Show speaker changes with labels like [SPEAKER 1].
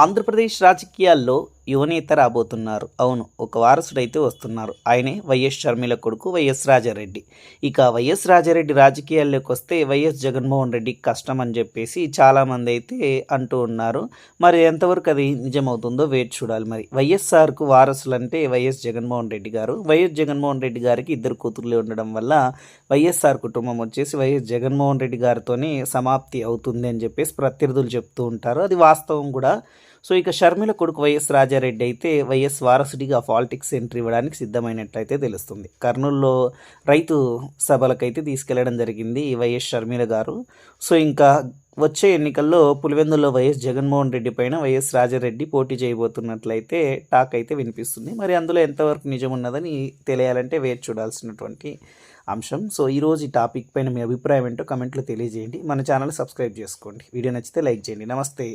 [SPEAKER 1] ఆంధ్రప్రదేశ్ రాజకీయాల్లో యువనేత రాబోతున్నారు. అవును ఒక వారసుడైతే వస్తున్నారు. ఆయనే వైఎస్ షర్మిల కొడుకు వైఎస్ రాజారెడ్డి. ఇక వైఎస్ రాజారెడ్డి రాజకీయాల్లోకి వస్తే వైఎస్ జగన్మోహన్ రెడ్డి కష్టం అని చెప్పేసి చాలామంది అయితే అంటూ ఉన్నారు. మరి ఎంతవరకు అది నిజమవుతుందో వేచి చూడాలి మరి. వైఎస్ఆర్కు వారసులు అంటే వైఎస్ జగన్మోహన్ రెడ్డి గారు. వైఎస్ జగన్మోహన్ రెడ్డి గారికి ఇద్దరు కూతుర్లు ఉండడం వల్ల వైఎస్ఆర్ కుటుంబం వచ్చేసి వైఎస్ జగన్మోహన్ రెడ్డి గారితోనే సమాప్తి అవుతుంది అని చెప్పేసి ప్రత్యర్థులు చెప్తూ ఉంటారు. అది వాస్తవం కూడా. సో ఇక షర్మిల కొడుకు వైఎస్ రాజారెడ్డి అయితే వైఎస్ వారసుడిగా పాలిటిక్స్ ఎంట్రీ ఇవ్వడానికి సిద్ధమైనట్లయితే తెలుస్తుంది. కర్నూలులో రైతు సభలకైతే తీసుకెళ్ళడం జరిగింది వైఎస్ షర్మిల గారు. సో ఇంకా వచ్చే ఎన్నికల్లో పులివెందుల్లో వైఎస్ జగన్మోహన్ రెడ్డి పైన వైఎస్ రాజారెడ్డి పోటీ చేయబోతున్నట్లయితే టాక్ అయితే వినిపిస్తుంది. మరి అందులో ఎంతవరకు నిజం ఉన్నదని తెలియాలంటే వేచి చూడాల్సినటువంటి అంశం. సో ఈరోజు ఈ టాపిక్ పైన మీ అభిప్రాయం ఏంటో కమెంట్లో తెలియజేయండి. మన ఛానల్ సబ్స్క్రైబ్ చేసుకోండి. వీడియో నచ్చితే లైక్ చేయండి. నమస్తే.